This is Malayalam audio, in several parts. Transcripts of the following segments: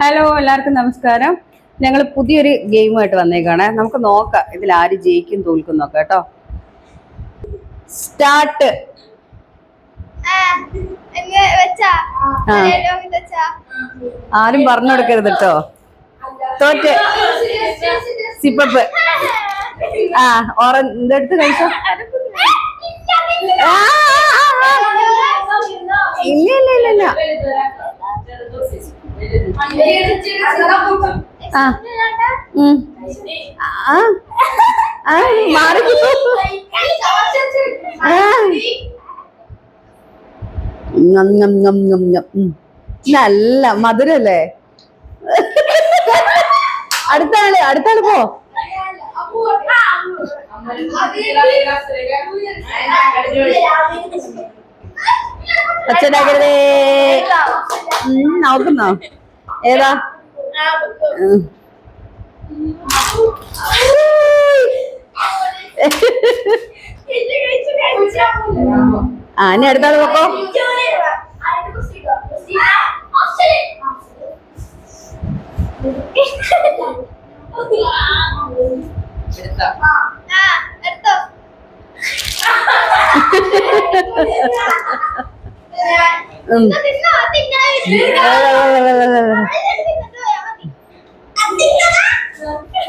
ഹലോ എല്ലാവർക്കും നമസ്കാരം. ഞങ്ങൾ പുതിയൊരു ഗെയിമായിട്ട് വന്നേക്കാണ്. നമുക്ക് നോക്കാം ഇതിൽ ആര് ജയിക്കും തോൽക്കും നോക്കാം കേട്ടോ. സ്റ്റാർട്ട്? ആരും പറഞ്ഞു കൊടുക്കരുത് കേട്ടോ. തോറ്റ്. സിപ്പപ്പ് ആ ഓറഞ്ച് ഇതെടുത്ത് കഴിച്ചോ. ഇല്ല ഇല്ല ഇല്ല ഇല്ല. മാറി. നല്ല മധുരല്ലേ? അടുത്ത ആൾ അടുത്ത പോ അച്ഛനാകരുതേ നോക്കുന്നോ? ഏതാ ഉം. ആ ഇനി അടുത്ത ആൾ പോക്കോ ഉം.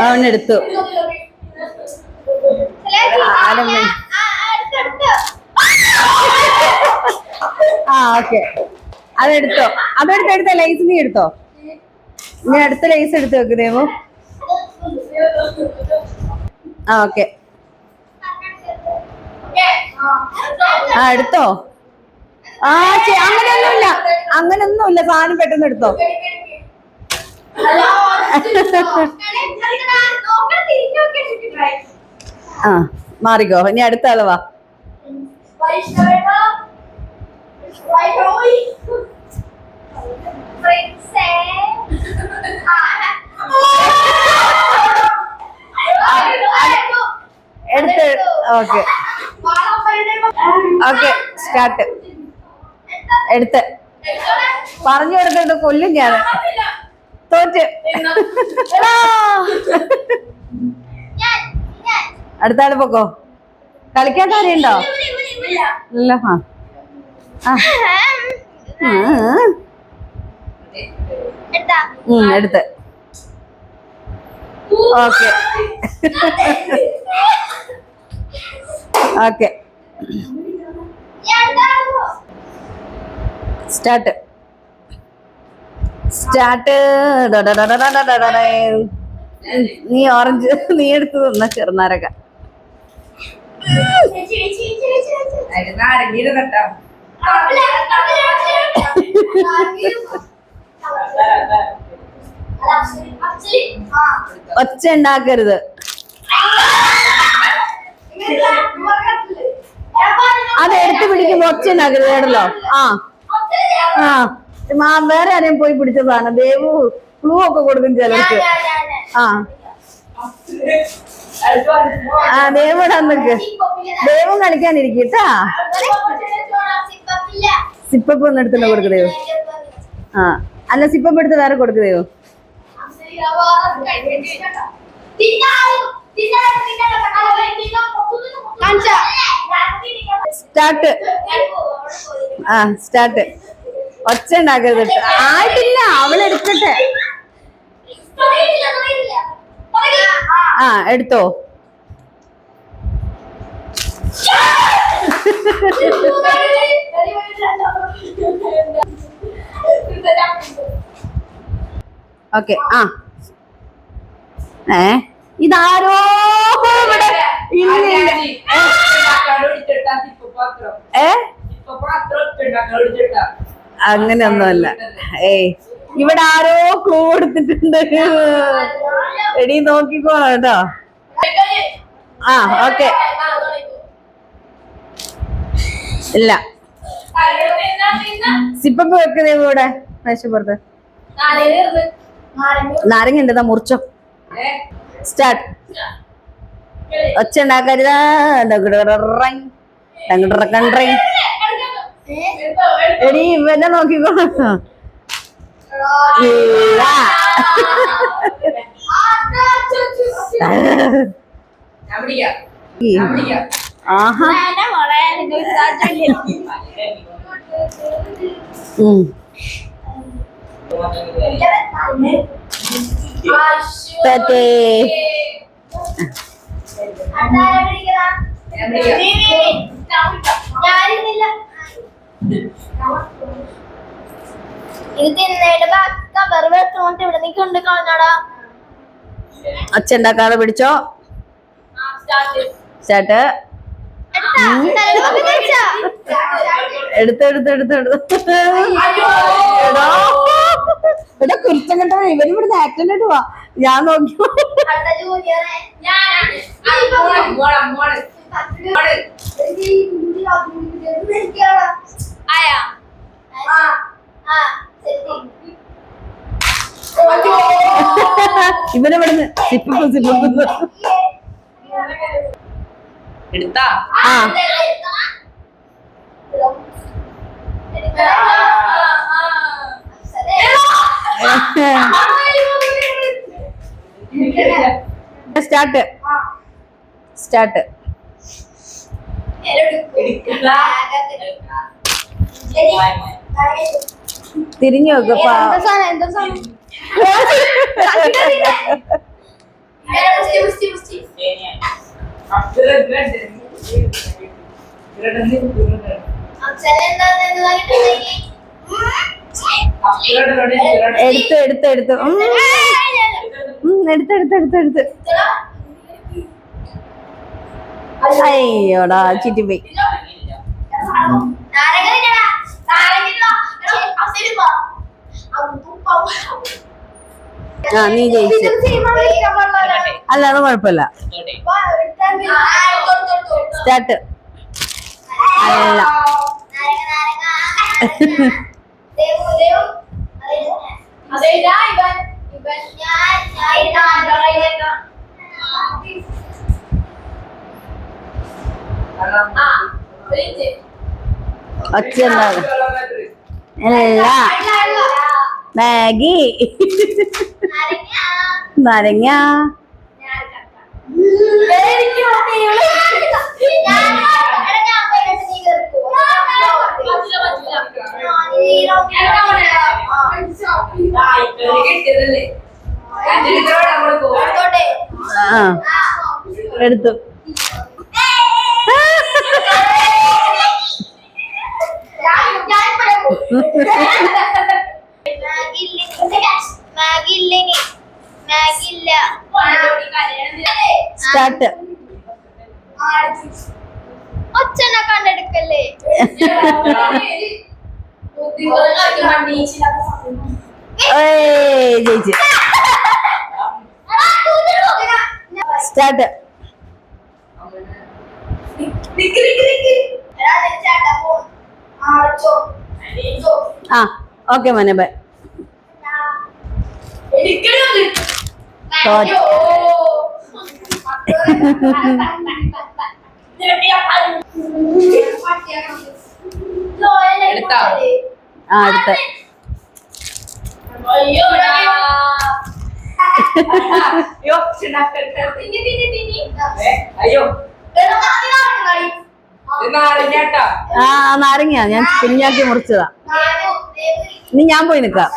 അവനെടുത്തു ആ ഓക്കെ. അതെടുത്തോ അതെടുത്ത് എടുത്ത ലൈസ് നീ എടുത്തോ. നീ അടുത്ത ലൈസ് എടുത്ത് വെക്ക് ദേവു. ആ ഓക്കെ. ആ എടുത്തോ. ആ അങ്ങനെയൊന്നുമില്ല അങ്ങനെയൊന്നുമില്ല സാധനം പെട്ടെന്ന് എടുത്തോ ആ മാറിക്കോ ഇനി അടുത്ത അളവാ എടുത്ത് ഓക്കെ ഓക്കെ സ്റ്റാർട്ട് എടുത്ത്. പറഞ്ഞു കൊടുത്തിട്ട് കൊല്ലും ഞാൻ. തോറ്റ്. എടാ. അടുത്ത ആൾ പൊക്കോ. കളിക്കാൻ കാര്യമുണ്ടോ ഇല്ല ആ. എടുത്ത്. ഓക്കെ. ഓക്കെ. സ്റ്റാർട്ട് സ്റ്റാർട്ട് നീ ഓറഞ്ച് നീ എടുത്തു തന്ന ചെറുനാരക ഒച്ച ഉണ്ടാക്കരുത്. അത് എടുത്ത് പിടിക്കുമ്പോ ഒച്ച ഉണ്ടാക്കരുത് കേട്ടല്ലോ. ആ. ആ മാ വേറെ ആരെയും പോയി പിടിച്ചതാണ് ദേവു ക്ലൂ ഒക്കെ കൊടുക്കും ചിലർക്ക്. ആ. ആ ദേവിടെ നിക്ക്. ദേവും കളിക്കാനിരിക്കട്ടാ സിപ്പപ്പ് ഒന്ന് എടുത്തല്ലോ കൊടുക്ക് ദേവ്. ആ. അല്ല സിപ്പപ്പ് എടുത്ത് വേറെ കൊടുക്ക് ദേവ്. സ്റ്റാർട്ട്. ആ സ്റ്റാർട്ട് ഒച്ച ഉണ്ടാക്കരുത് ട്ടോ. ആയിട്ടില്ല അവളെടുക്കട്ടെ ആ എടുത്തോ ഓക്കെ ആ ഏ ഇതാരോ ഇവിടെ ഇല്ല ഏ അങ്ങനെയൊന്നുമല്ല. ഏയ് ഇവിടെ ആരോ ക്ലൂ കൊടുത്തിട്ടുണ്ട്. എടി നോക്കിക്കോ കേട്ടോ. ആ ഓക്കെ. ഇല്ല. സിപ്പപ്പ് വെക്കുന്നേ ഇവിടെ മേശപ്പുറത്ത്. നാരങ്ങ ഉണ്ട്? മുറിച്ചോ. സ്റ്റാർട്ട്. ഒച്ച ഉണ്ടാക്കരുതാ എടി ഇവനെ നോക്കിക്കോ ഇല്ല. ആഹാ. വേണ്ട മോളെ ഇവിടെ ഒച്ച ഉണ്ടാക്കാതെ പിടിച്ചോ? ചേട്ട് എടുത്ത് എടുത്ത് എടുത്ത് എടുത്ത് എടാ. എടാ കുരുത്തം കണ്ടോ? ഇവന് ഇവിടുന്ന് ആക്സിഡന്റ് ആയിട്ട് വാ ഞാൻ നോക്കി. ആയാ ഇവനെ ഇവിടുന്ന് സിപ്പിപ്പ് സിപ്പിപ്പ് എടുത്താ? ആ സ്റ്റാർട്ട് സ്റ്റാർട്ട് തിരിഞ്ഞു നോക്കപ്പാ എടുത്ത് എടുത്ത് എടുത്ത്. ഉം, ഉം, എടുത്ത് എടുത്ത് എടുത്ത് എടുത്ത്. അയ്യോടാ ചിറ്റിപ്പോയി. ആ നീ ജയിച്ചു. അല്ല അത് കുഴപ്പമില്ല. സ്റ്റാർട്ട്. അല്ല. ഒച്ച ഉണ്ടാകും അല്ല. മാഗി. നരങ്ങ. എടുത്തു. സ്റ്റാർട്ട്. കണ്ടെടുക്കല്ലേ? ജയിച്ചു. സ്റ്റാർട്ട്. ആ ഓക്കെ മോനെ ബൈ? ആ അടുത്ത അയ്യോ അയ്യോ നാരങ്ങ ഞാൻ കുഞ്ഞാക്കി മുറിച്ചതാ. ഇനി ഞാൻ പോയി നിക്കാം.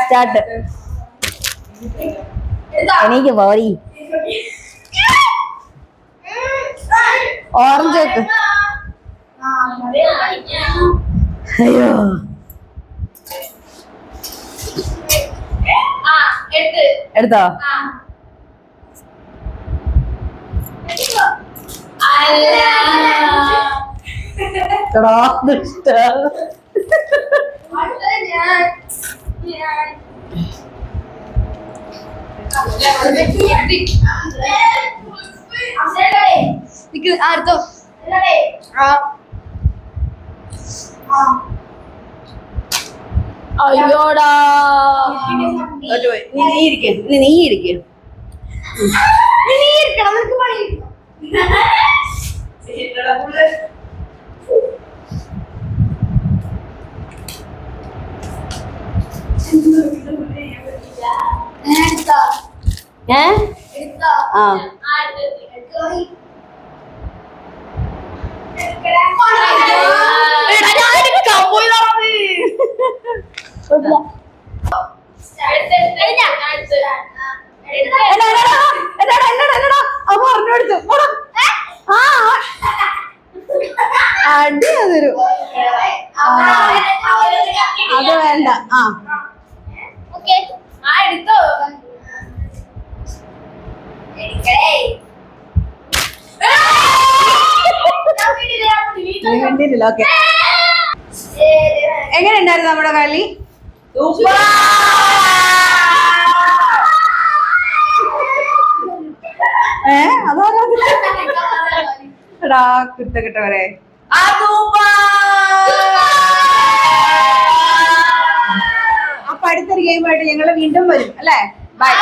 സ്റ്റാർട്ട് എനിക്ക് പോയി ഓറഞ്ച് വെക്ക് അയ്യോ. എടുത്തോ? എടാ, ദുഷ്ട. ആർത്തോ അയ്യോടാ. നീ ഇരിക്ക് നീ ഇരിക്ക് നീ ഇരിക്കണം നിനക്ക് പണി ഏ എടുത്തോ ആ ആ എടുത്തോ എടാ, ഞാൻ എടുക്കാം. പോയി നടന്ന്. എടാ, എടാ, എടാ, എടാ, എടാ, എടാ, അവൻ പറഞ്ഞു കൊടുത്തു. പോടാ. ആ അടി അതൊരു അത് വേണ്ട ആ ആ! എടുത്തോ എടുക്കടേ നീ കണ്ടിട്ടില്ല ഓക്കെ. എങ്ങനെ ഉണ്ടായിരുന്നു നമ്മുടെ കളി? ഏ അതാരാ? കിട്ടവരെ കുത്തക്കിട്ടവരെ അപ്പൊ അടുത്തൊരു ഗെയിമായിട്ട് ഞങ്ങൾ വീണ്ടും വരും അല്ലേ? ബൈ